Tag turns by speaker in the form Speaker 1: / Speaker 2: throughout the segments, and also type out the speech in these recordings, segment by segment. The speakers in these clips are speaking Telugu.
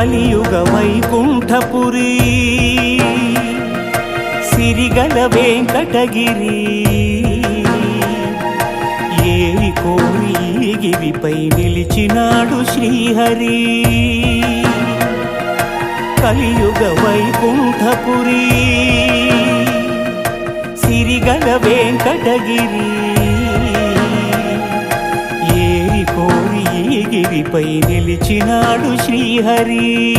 Speaker 1: కలియుగ వైకుంఠపురి సిరిగల వెంకటగిరి. ఏవి కోరి గిరిపై నిలిచినాడు శ్రీహరి. కలియుగ వైకుంఠపురి సిరిగల వెంకటగిరి. గిరిపై నిలిచినాడు శ్రీహరి.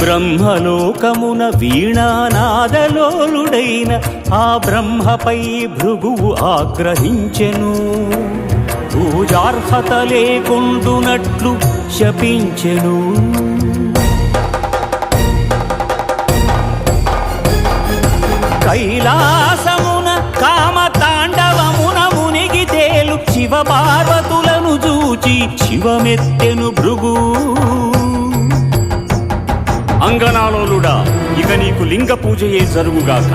Speaker 1: బ్రహ్మలోకమున వీణానాదలోలుడైన ఆ బ్రహ్మపై భృగువు ఆగ్రహించెను. పూజార్హత లేకుండునట్లు శపించెను. కైలాసమున కామ తాండవమున మునిగి తేలు శివ పార్వతులను చూచి శివమెత్తెను భృగు.
Speaker 2: అంగనాలోలుడా ఇక నీకు లింగ పూజయే జరుగుగాక.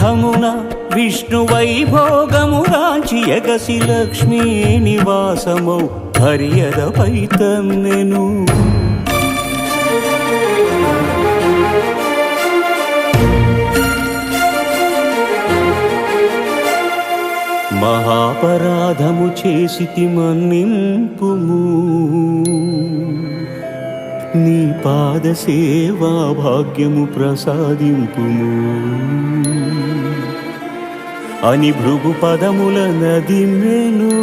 Speaker 1: వైకుంఠమున విష్ణు వైభోగమురాంచి ఎగసి లక్ష్మీ నివాసమౌ హరియదపై తన్నెను మహాపరాధము చేసి మన్నింపుము. నీ పాద సేవా భాగ్యము ప్రసాదింపుము. అని భృగు పదముల నదిమెను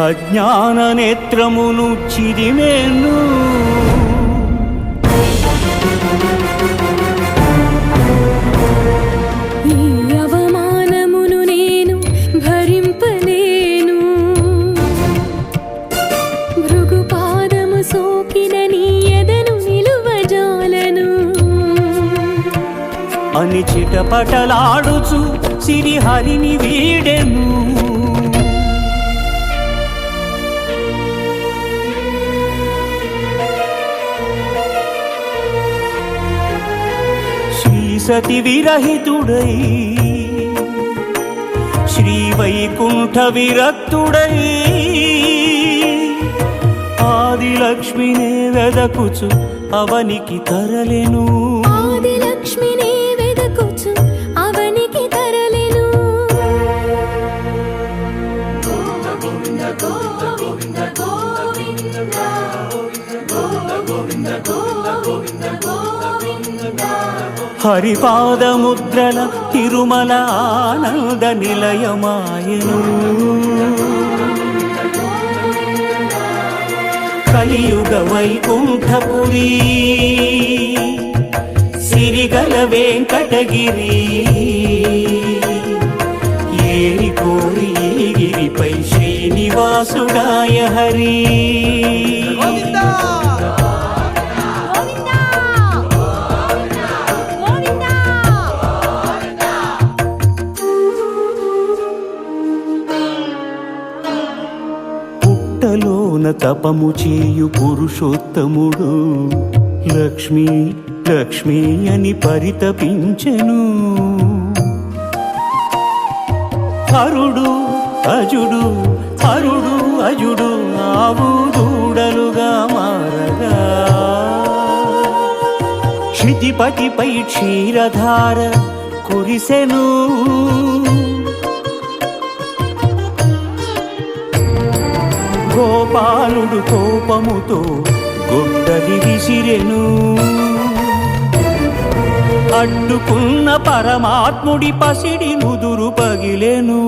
Speaker 1: అజ్ఞాన నేత్రమును చిదిమెను అని చిటపటలాడుచు సిరిహరిని వీడెను. సతి విరహితుడై శ్రీ వైకుంఠ విరక్తుడై
Speaker 3: ఆదిలక్ష్మినే వెదకుచు అవనికి తరలెను.
Speaker 1: హరిపాదముద్రల తిరుమల ఆనంద నిలయమాయను. కలియుగ వైకుంఠపురి సిరిగల వెంకటగిరి ఏరి కోరి గిరిపై శ్రీనివాసుడాయ హరి. పుట్టలోన తపము చేయు పురుషోత్తముడు. లక్ష్మీ లక్ష్మీ అని పరితపించెను. హరుడు అజుడు హరుడు అజుడు ఆవు దూడలుగా మారగా. క్షితిపతిపై క్షీరధార కురిసెను. గోపాలుడు కోపముతో గొడ్డలి విసిరెను. అడ్డుకున్న పరమాత్ముడి పసిడి ముదురు పగిలెను.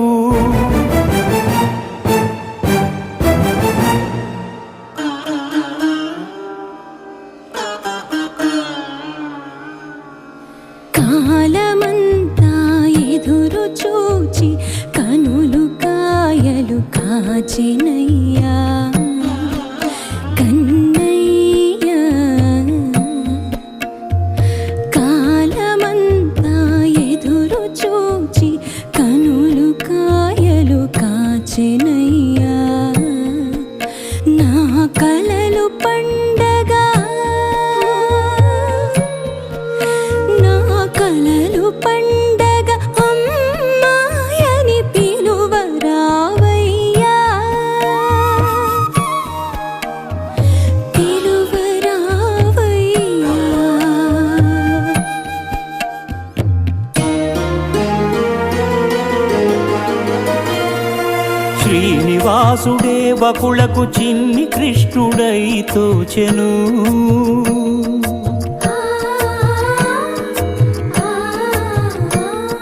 Speaker 1: వ్యాసుడే వకులకు చిన్ని కృష్ణుడై తోచెను.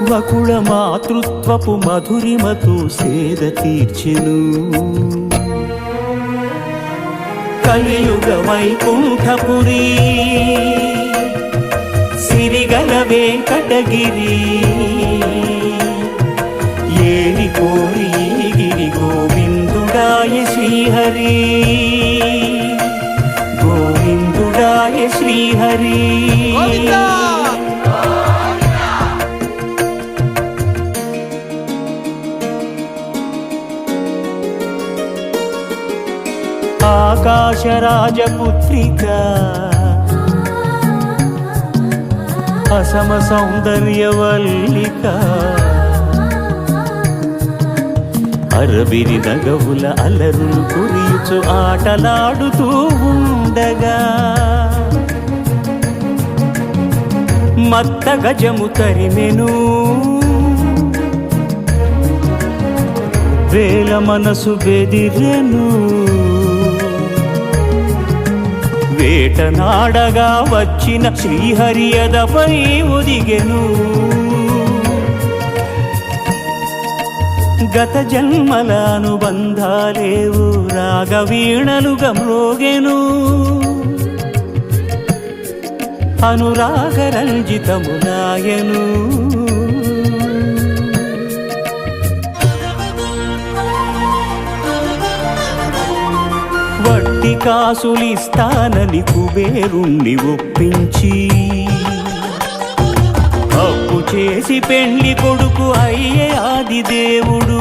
Speaker 1: వకుళ మాతృత్వపు మధురిమతో సేద తీర్చెను. కలియుగ వైకుంఠపురి సిరిగల వెంకటగిరి ఏరి కోరి గిరి గోవి గోవిందుడాయ శ్రీహరి. గోవిందుడాయ శ్రీహరి. ఆకాశరాజపుత్రిక. అసమ సౌందర్యవల్లిక. అరవిరి నగవుల అలరులు కురియుచు ఆటలాడుతూ ఉండగా. మత్త గజము తరిమెను. వేల మనసు బెదిరెను. వేటనాడగా వచ్చిన శ్రీహరియదపై ఒదిగెను గత జన్మల అనుబంధాలేవు రాగవీణలుగా మ్రోగెను అనురాగరంజితములాయను వట్టి కాసులిస్తానని కుబేరుణ్ణి ఒప్పించి చేసి పెళ్ళి కొడుకు అయ్యే ఆది దేవుడు.